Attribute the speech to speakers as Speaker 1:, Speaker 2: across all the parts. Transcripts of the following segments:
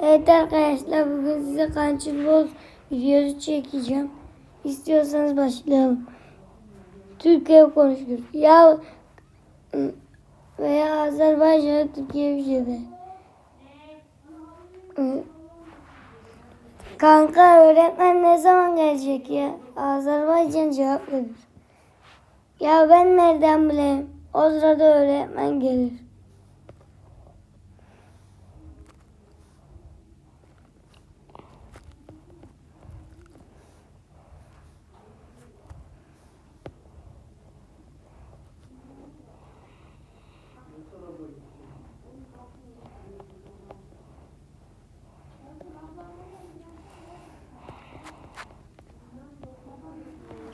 Speaker 1: Evet arkadaşlar bugün size Country Boys videosu çekeceğim. İstiyorsanız başlayalım. Türkiye konuşuyoruz. Ya veya Azerbaycan Türkiye bir şeyde. Kanka öğretmen ne zaman gelecek ya? Azerbaycan cevap verir. Ya ben nereden bileyim? O sırada öğretmen gelir.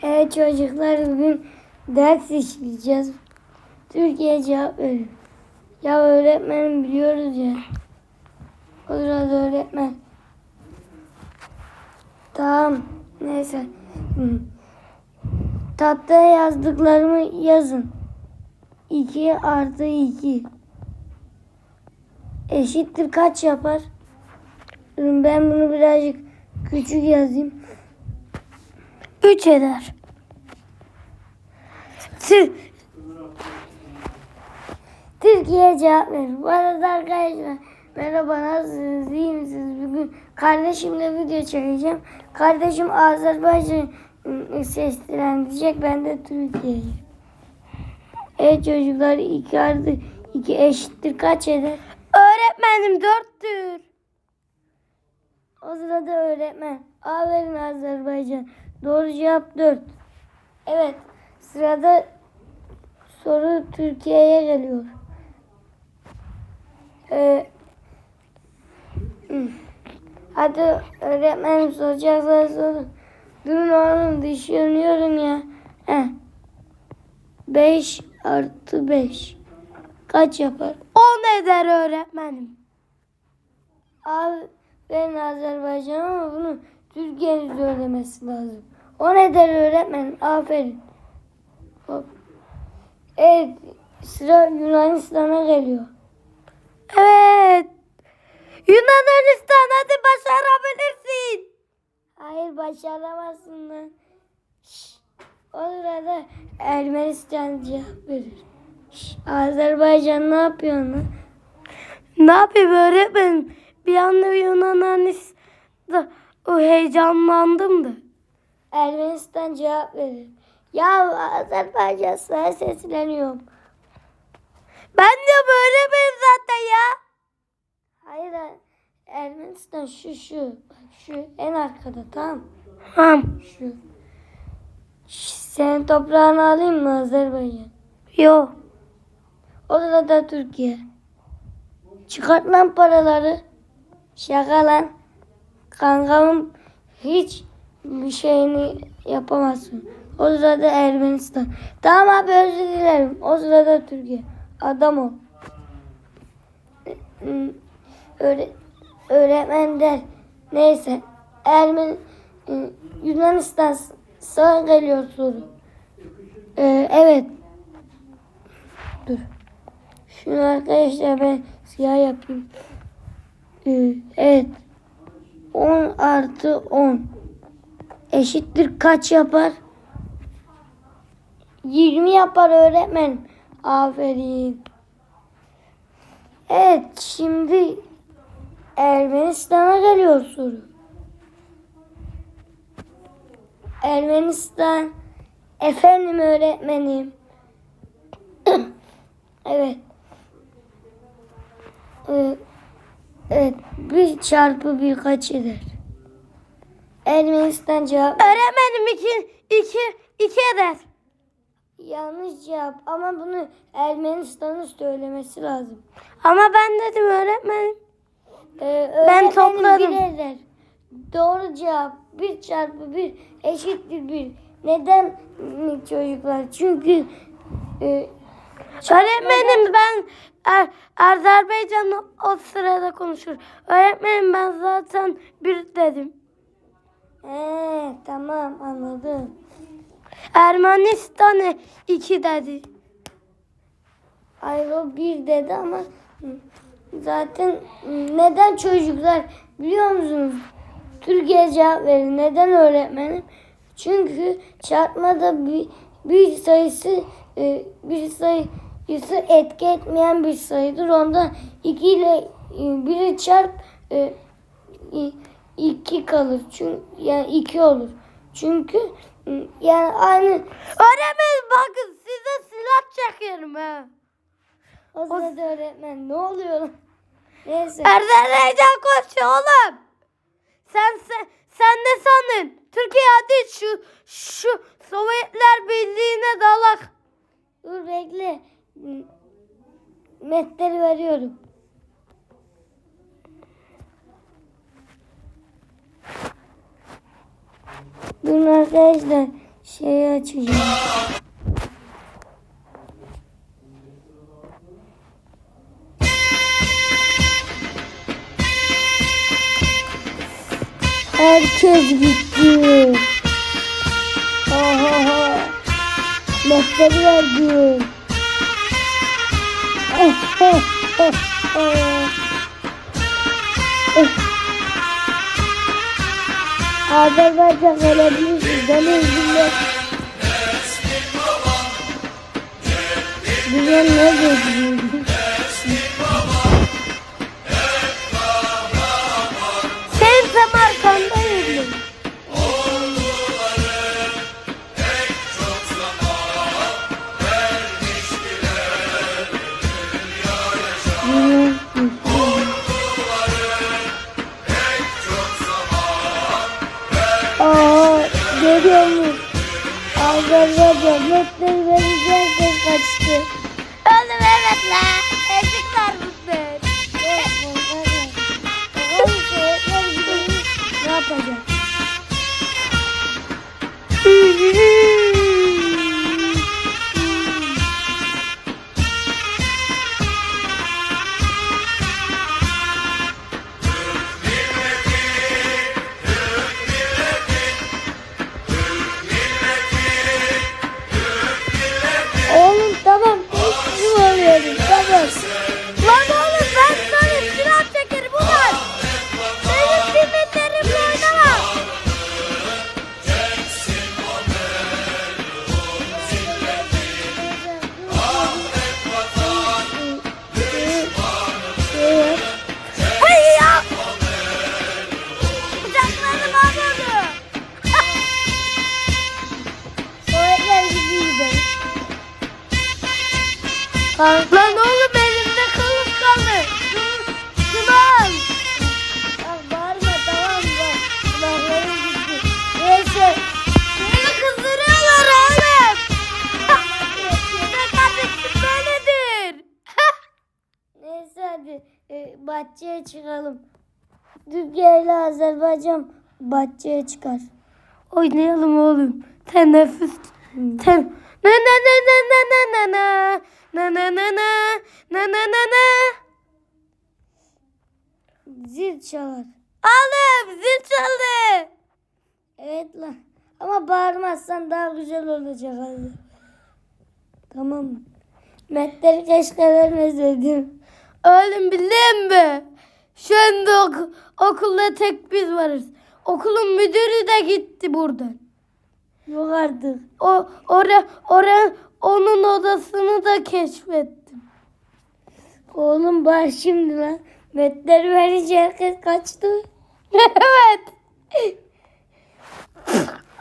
Speaker 1: Evet çocuklar bugün ders işleyeceğiz. Türkiye cevap verin. Ya öğretmenim biliyoruz ya. O sırada öğretmen. Tamam. Neyse. Tahtaya yazdıklarımı yazın. 2 artı 2. Eşittir kaç yapar? Ben bunu birazcık küçük yazayım. 3 eder. Tür Türkiye cevap verir. Bu arada arkadaşlar merhaba nasılsınız? İyi misiniz? Bugün kardeşimle video çekeceğim. Kardeşim Azerbaycan seslendirecek. Ben de Türkiye'yi. Evet çocuklar 2 artı 2 eşittir kaç eder? Öğretmenim 4'tür. O sırada öğretmen. Aferin Azerbaycan. Doğru cevap 4. Evet. Sırada soru Türkiye'ye geliyor. Ee, hadi öğretmenim soracaklar sorun. Durun oğlum düşünüyorum ya. Heh. 5 artı 5. Kaç yapar? 10 eder öğretmenim. Abi ben Azerbaycan ama bunu Türkiye'nin söylemesi lazım. O ne der öğretmen? Aferin. Hop. Evet. Sıra Yunanistan'a geliyor. Evet. Yunanistan hadi başarabilirsin. Hayır başaramazsın lan. Şş. O sırada Ermenistan cevap verir. Şş. Azerbaycan ne yapıyor lan? Ne yapayım öğretmenim? Bir anda Yunanistan'da o heyecanlandım da. Ermenistan cevap verir. Ya Azerbaycan sana sesleniyorum. Ben de böyle miyim zaten ya? Hayır Ermenistan şu şu. Şu en arkada tamam. Tamam. Şu. Senin toprağını alayım mı Azerbaycan? Yok. O da Türkiye. Çıkart lan paraları. Şaka lan. Kankamın hiç bir şeyini yapamazsın. O sırada Ermenistan. Tamam abi özür dilerim. O sırada Türkiye. Adam ol. Öyle, öğretmen der. Neyse. Ermen Yunanistan sana geliyor soru. Ee, evet. Dur. Şunu arkadaşlar ben siyah yapayım. Ee, evet. 10 artı 10 eşittir kaç yapar? 20 yapar öğretmen. Aferin. Evet şimdi Ermenistan'a geliyor soru. Ermenistan efendim öğretmenim. evet. Ee, evet bir çarpı bir kaç eder? Ermenistan cevap. Öğretmenim iki, iki, iki eder. Yanlış cevap ama bunu Ermenistan'ın söylemesi lazım. Ama ben dedim öğretmenim. Ee, ben topladım. Bir eder. Doğru cevap bir çarpı bir eşittir bir. Neden mi çocuklar? Çünkü e, Öğretmenim ben er, Azerbaycan o sırada konuşur. Öğretmenim ben zaten bir dedim. Ee, tamam anladım. Ermenistan'ı iki dedi. Hayır o bir dedi ama zaten neden çocuklar biliyor musunuz? Türkiye cevap verin. Neden öğretmenim? Çünkü çarpmada bir, bir sayısı e, bir sayısı etki etmeyen bir sayıdır. Ondan 2 ile e, biri çarp e, i- iki kalır. Çünkü yani iki olur. Çünkü yani aynı
Speaker 2: Öğretmenim bakın size silah çekerim ha.
Speaker 1: o sırada öğretmen ne oluyor? Neyse.
Speaker 2: Erdoğan koşuyor oğlum. Sen, sen, sen ne sandın? Türkiye hadi şu, şu Sovyetler Birliği'ne dalak.
Speaker 1: Dur bekle. Metleri veriyorum. Durun arkadaşlar şeyi açacağım. Herkes gitti. Ha ha ha. Mehter verdi. Oh, oh, oh, oh. oh. Azerbaycan gelebilirsiniz. Ben özgürlüğe. Güzel ne gözlüğü? 再见。Kanka.
Speaker 2: Lan oğlum elimde kılıç kaldı. Şunu al.
Speaker 1: Al bağırma tamam da. Kulaklarım gitti. Neyse.
Speaker 2: Beni kızdırıyorlar oğlum. Kardeşim böyledir.
Speaker 1: Neyse hadi e, bahçeye çıkalım. Türkiye ile Azerbaycan bahçeye çıkar.
Speaker 2: Oynayalım oğlum. Teneffüs. Hmm. Ten... Na na na na na na na na. Na na na na. Na na na na.
Speaker 1: Zil çalar.
Speaker 2: Oğlum zil çaldı.
Speaker 1: Evet lan. Ama bağırmazsan daha güzel olacak abi. Tamam mı? Mehteri keşke vermeseydim.
Speaker 2: Oğlum biliyor mi? Şu anda ok okulda tek biz varız. Okulun müdürü de gitti buradan.
Speaker 1: Yok artık.
Speaker 2: O ora ora onun odasını da keşfettim.
Speaker 1: Oğlum bak şimdi lan. Metleri verince herkes kaçtı.
Speaker 2: evet.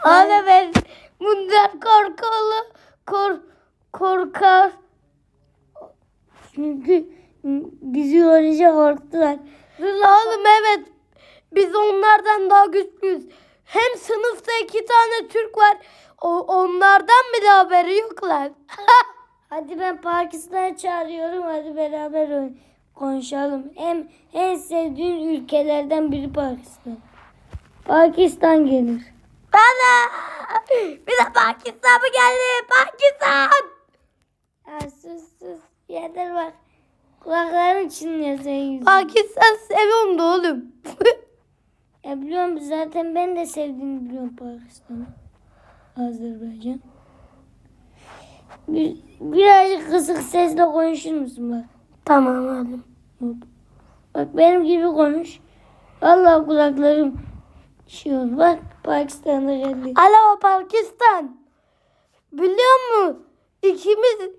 Speaker 2: Oğlum ben bundan korkalı kor korkar.
Speaker 1: Çünkü bizi görünce korktular.
Speaker 2: Oğlum evet. Biz onlardan daha güçlüyüz. Hem sınıfta iki tane Türk var. O, onlardan bile haberi yok lan.
Speaker 1: Hadi ben Pakistan'ı çağırıyorum. Hadi beraber konuşalım. Hem en sevdiğin ülkelerden biri Pakistan. Pakistan gelir.
Speaker 2: Bana. Bir de Pakistan mı geldi? Pakistan.
Speaker 1: Ya sus sus. Yeter bak. Kulakların çınlıyor senin yüzünden.
Speaker 2: Pakistan seviyorum da oğlum.
Speaker 1: Ya biliyorum zaten ben de sevdiğini biliyorum Pakistan'ı. Azerbaycan. Bir, birazcık kısık sesle konuşur musun bak?
Speaker 2: tamam oğlum.
Speaker 1: Bak benim gibi konuş. Vallahi kulaklarım şey oldu. Bak Pakistan'a geldi.
Speaker 2: Alo Pakistan. Biliyor musun? İkimiz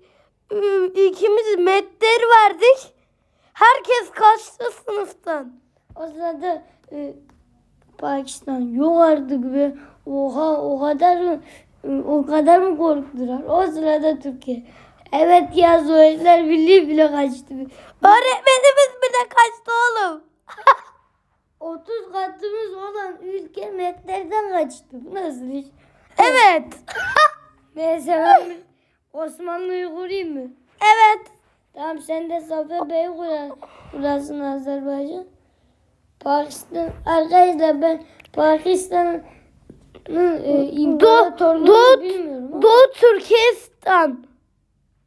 Speaker 2: ikimiz metleri verdik. Herkes kaçtı sınıftan.
Speaker 1: O sırada e, Pakistan yok artık be. Oha o kadar mı o kadar mı korktular? O sırada Türkiye. Evet ya Sovyetler Birliği bile kaçtı.
Speaker 2: Öğretmenimiz bile kaçtı oğlum.
Speaker 1: 30 katımız olan ülke metlerden kaçtı. Bu nasıl iş?
Speaker 2: Evet.
Speaker 1: Bir Osmanlı'yı kurayım mı?
Speaker 2: evet.
Speaker 1: Tamam sen de Safa Bey kurar, kurarsın Azerbaycan. Pakistan arkadaşlar ben Pakistan'ın e, imparatorluğunu
Speaker 2: Doğu-
Speaker 1: bilmiyorum ama
Speaker 2: Doğu Türkistan.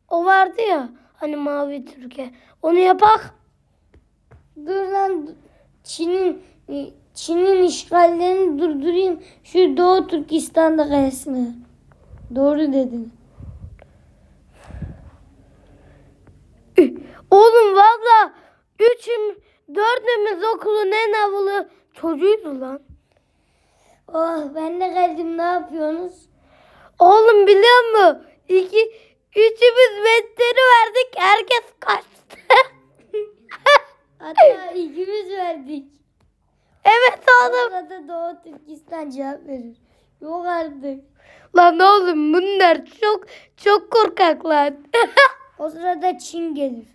Speaker 2: O vardı ya. Hani mavi Türkiye. Onu yapak.
Speaker 1: dur lan Çin'in e, Çin'in işgallerini durdurayım. Şu Doğu Türkistan'da kayasını. Doğru dedin.
Speaker 2: Oğlum valla üçüm dördümüz okulun en havalı çocuğuydu lan.
Speaker 1: Oh ben de geldim ne yapıyorsunuz?
Speaker 2: Oğlum biliyor musun? İki, üçümüz metleri verdik. Herkes kaçtı.
Speaker 1: Hatta ikimiz verdik.
Speaker 2: evet oğlum.
Speaker 1: sırada Doğu Türkistan cevap verir. Yok artık.
Speaker 2: Lan oğlum bunlar çok çok korkak lan.
Speaker 1: O sırada Çin gelir.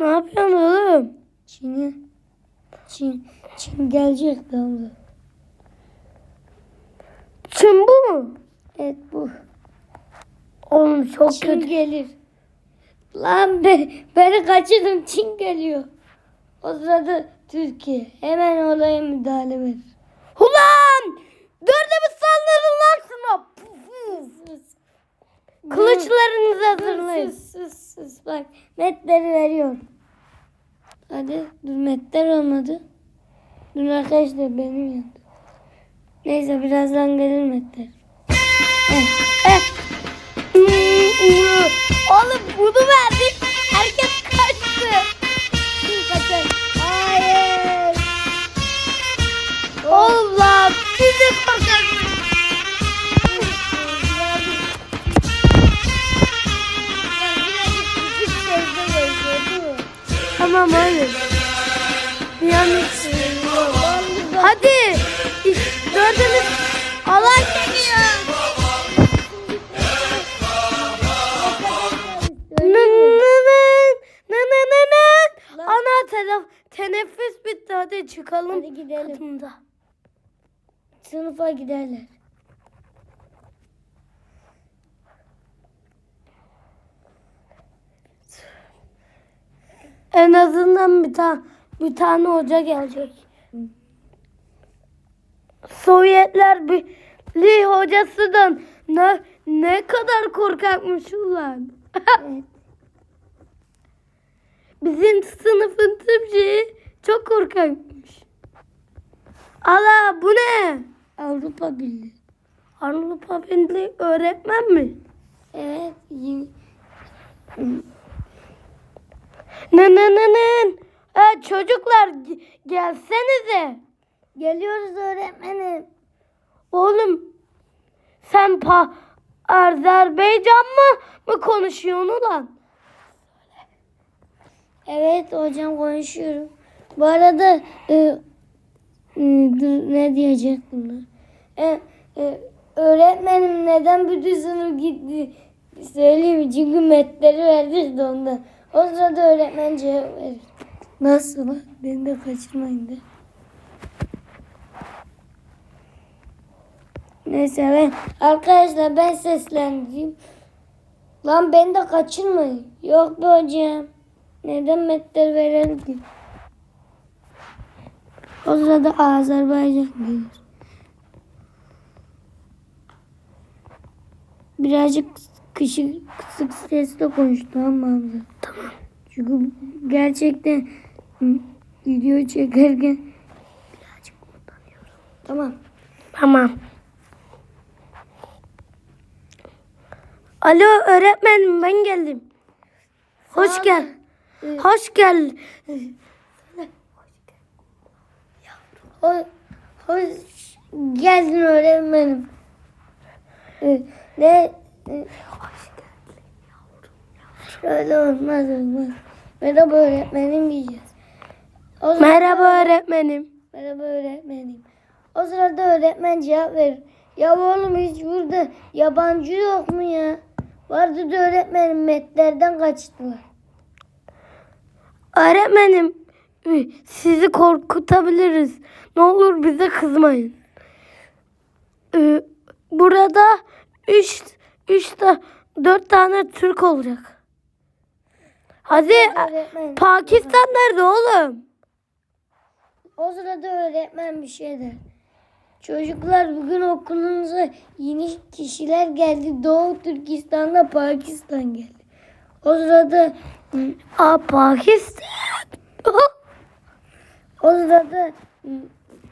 Speaker 2: Ne yapıyorsun oğlum?
Speaker 1: Çin'i Çin Çin gelecek damla.
Speaker 2: Çin bu mu?
Speaker 1: Evet bu.
Speaker 2: Oğlum çok
Speaker 1: Çin
Speaker 2: kötü.
Speaker 1: gelir. Lan be, beni kaçırdım Çin geliyor. O sırada Türkiye hemen olaya müdahale verir.
Speaker 2: Ulan! Dördümüz Kılıçlarınızı hazırlayın.
Speaker 1: Sus sus sus bak metleri veriyorum. Hadi dur metler olmadı. Dur arkadaşlar benim yandı. Neyse birazdan gelir metler.
Speaker 2: Eh. Oğlum
Speaker 1: Sınıfa giderler.
Speaker 2: En azından bir tane bir tane hoca gelecek. Sovyetler Birliği hocasından ne ne kadar korkakmış ulan.
Speaker 1: Evet.
Speaker 2: Bizim sınıfın Türkçeyi çok korkakmış. Allah bu ne?
Speaker 1: Avrupa Birliği.
Speaker 2: Avrupa Birliği öğretmen mi?
Speaker 1: Evet. yeni-
Speaker 2: Ne ne ne ne? E, çocuklar ge- gelsenize.
Speaker 1: Geliyoruz öğretmenim.
Speaker 2: Oğlum sen pa Azerbaycan mı mı konuşuyorsun ulan?
Speaker 1: Evet hocam konuşuyorum. Bu arada e, ne diyecektim ben? E, e, öğretmenim neden bütün sınıf gitti? Söyleyeyim çünkü metleri verdik de ondan. O sırada öğretmen cevap verir. Nasıl lan? Beni de kaçırmayın de. Neyse ben arkadaşlar ben seslendireyim. Lan beni de kaçırmayın. Yok be hocam. Neden metler verelim ki? O sırada Azerbaycan gelir. Birazcık kışı, kısık sesle konuş tamam mı Hamza? Tamam. Çünkü gerçekten video çekerken birazcık utanıyorum. Tamam.
Speaker 2: Tamam. Alo öğretmenim ben geldim. Hoş gel. Hoş gel.
Speaker 1: Hoş, hoş geldin öğretmenim. Ee, Ne? e, Şöyle olmaz olmaz. Merhaba öğretmenim diyeceğiz. O zaman-
Speaker 2: Merhaba öğretmenim.
Speaker 1: Merhaba öğretmenim. O sırada öğretmen cevap verir. Ya oğlum hiç burada yabancı yok mu ya? Vardı da öğretmenim metlerden kaçtılar.
Speaker 2: Öğretmenim sizi korkutabiliriz. Ne olur bize kızmayın. Ee, Burada üç, üç ta, dört tane Türk olacak. Hadi
Speaker 1: Öğretmen.
Speaker 2: Pakistan nerede oğlum?
Speaker 1: O sırada öğretmen bir şey der. Çocuklar bugün okulunuza yeni kişiler geldi. Doğu Türkistan'da Pakistan geldi. O sırada
Speaker 2: Aa Pakistan.
Speaker 1: o sırada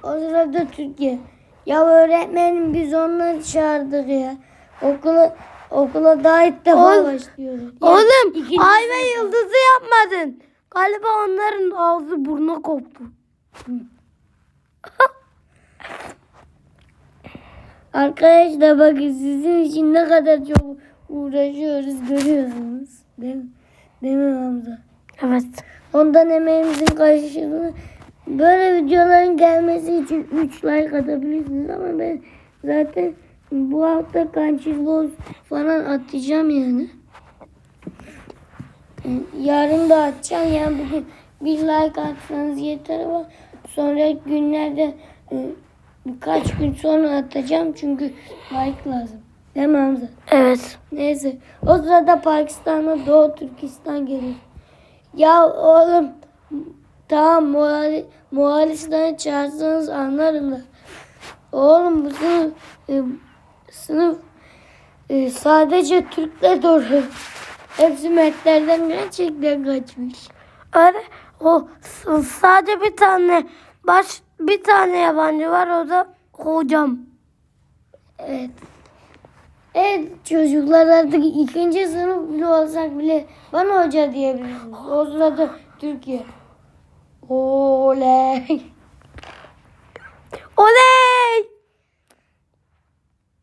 Speaker 1: o sırada Türkiye. Ya öğretmenim biz onları çağırdık ya. Okula okula daha ilk defa
Speaker 2: Oğlum,
Speaker 1: başlıyoruz. Ya,
Speaker 2: Oğlum ay ve yıldızı yapmadın. Galiba onların ağzı burnu koptu.
Speaker 1: Arkadaşlar bakın sizin için ne kadar çok uğraşıyoruz görüyorsunuz. Değil mi? Değil mi Hamza?
Speaker 2: Evet.
Speaker 1: Ondan emeğimizin karşılığını böyle videoların gelmesi için 3 like atabilirsiniz ama ben zaten bu hafta kançizloz falan atacağım yani. Yarın da atacağım yani bugün bir like atsanız yeter ama sonra günlerde e, birkaç gün sonra atacağım çünkü like lazım. Değil mi Hamza?
Speaker 2: Evet.
Speaker 1: Neyse. O sırada Pakistan'da Doğu Türkistan gelir. Ya oğlum tamam Moğol, Moğolistan'ı çağırsanız anlarım da. Oğlum bu sınıf, e, sınıf e, sadece Türkler doğru. Hepsi metlerden gerçekten kaçmış.
Speaker 2: Öyle o sadece bir tane baş bir tane yabancı var o da hocam.
Speaker 1: Evet. Evet çocuklar artık ikinci sınıf bile olsak bile bana hoca diyebilirsiniz. O sırada Türkiye. Oley.
Speaker 2: Oley!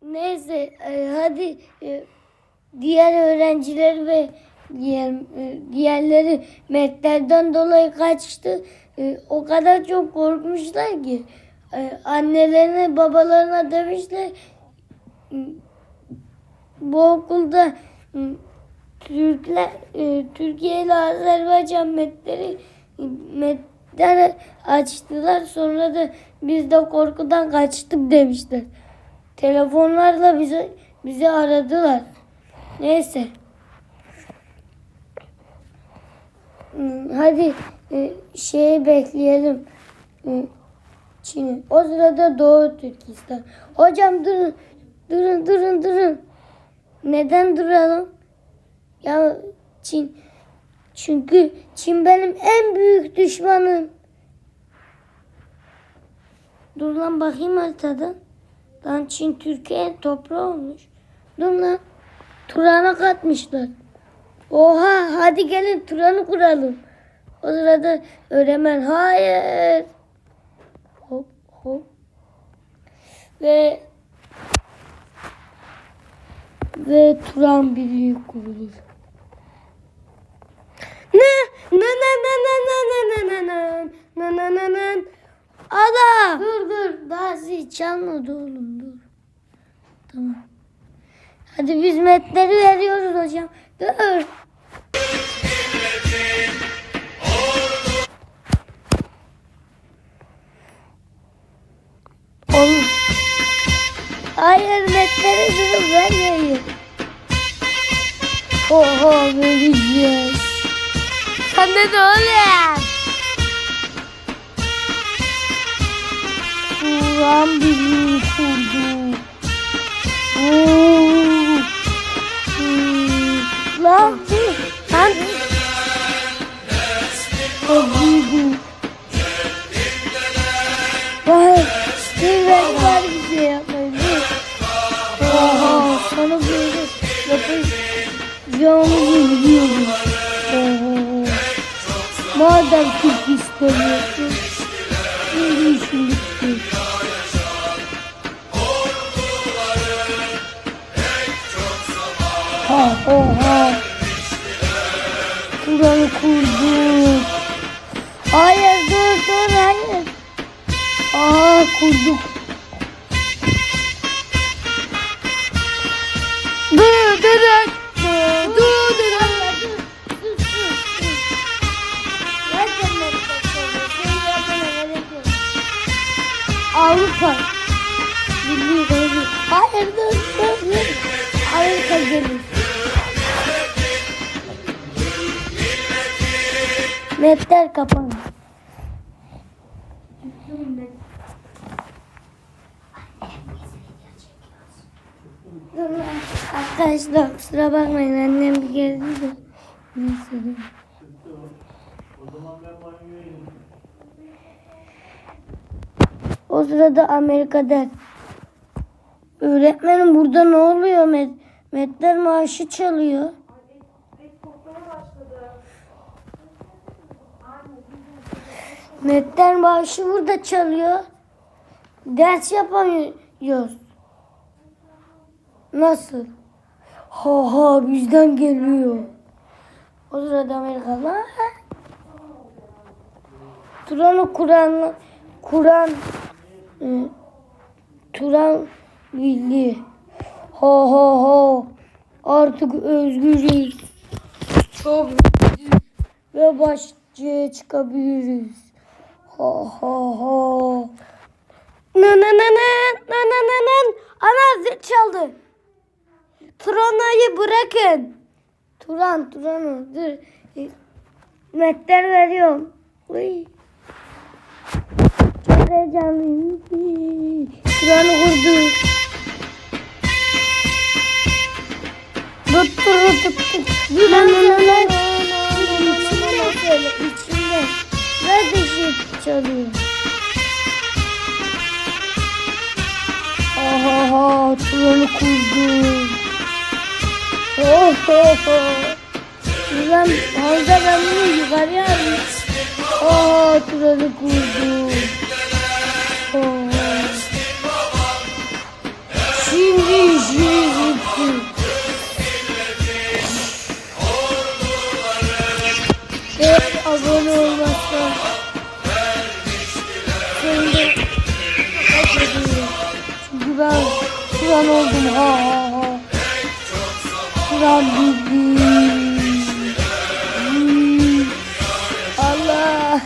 Speaker 1: Neyse e, hadi e, diğer öğrenciler ve diğer e, diğerleri metlerden dolayı kaçtı. O kadar çok korkmuşlar ki annelerine babalarına demişler "E, bu okulda Türkler Türkiye ile Azerbaycan metleri e, metler açtılar sonra da biz de korkudan kaçtık demişler. Telefonlarla bizi bizi aradılar. Neyse. Hmm, Hadi e, şeyi bekleyelim. E, Çin'i. O sırada Doğu Türkistan. Hocam durun. Durun durun durun. Neden duralım? Ya Çin. Çünkü Çin benim en büyük düşmanım. Dur lan bakayım haritadan. Lan Çin Türkiye toprağı olmuş. Dur lan. Turan'a katmışlar. Oha hadi gelin Turan'ı kuralım. O sırada öğretmen hayır. Hop hop. Ve ve Turan Birliği kurulur.
Speaker 2: Ne ne ne ne ne ne ne ne ne ne ne Ada.
Speaker 1: Dur dur daha zil çalmadı oğlum dur. Tamam. Hadi biz metleri veriyoruz hocam. Dur.
Speaker 2: Oğlum,
Speaker 1: Hayır metleri durun vermeyin. Oha vereceğiz. Sana ne oğlum? Ulan benim kurduğum. Bakmayın annem bir geldi de. Neyse. O sırada Amerika'da öğretmenim burada ne oluyor? Met, metler maaşı çalıyor. Metler maaşı burada çalıyor. Ders yapamıyoruz. Nasıl? Ha ha bizden geliyor. O sırada Amerikalılar Turan'ı Kur'an Kur'an e, Turan Villi Ha ha ha artık özgürüz. Çok ve başçıya çıkabiliriz. Ha ha ha. Nın nın nın nın nın nın. Ana zil çaldı. Turana'yı bırakın. Turan, Turan dur. Metter veriyorum. Uy. Çok heyecanlıyım. Turan vurdu. Tut tut tut tut. Turan ne İçinde şöyle içinde. Ve dışı çalıyor. Aha, Turan'ı kurdum. Ben orada ben bunu yukarıya aldım. Aa turalı kurdum. Şimdi işimiz bitti. Eğer abone olmazsan sen de kaç ediyorum. Çünkü ben kuran oldum ha ha. Rabbim. Allah.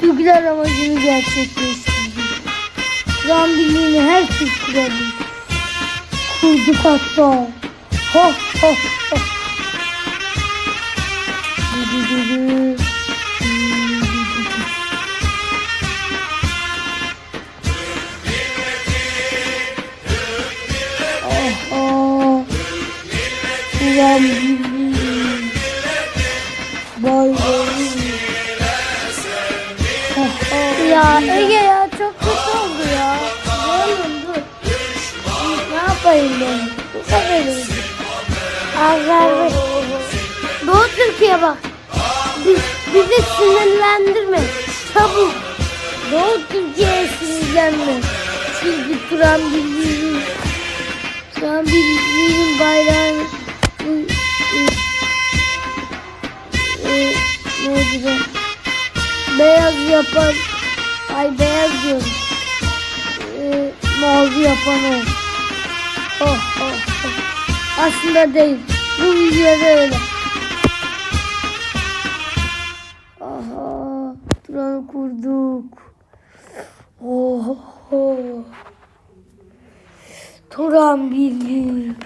Speaker 1: Türkler amacını gerçekleştirdi. Rabbim'in her Türkleri kurduk hatta. Ha ha. Ay beyaz diyorum. Ee, mavi yapan o. Oh, oh, oh. Aslında değil. Bu videoda öyle. Aha. Turan'ı kurduk. Oh, oh. Turan birlik.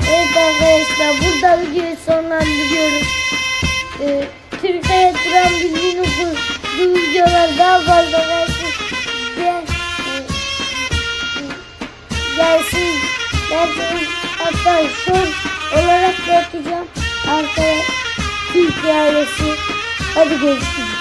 Speaker 1: Evet arkadaşlar burada videoyu sonlandırıyoruz. Ee, Türkiye Turan Birliği'ni kur. Bu videolar daha fazla gelsin. Gel, gelsin. Gelsin. Hatta short olarak da atacağım. Arkaya Türkiye ailesi. Hadi görüşürüz.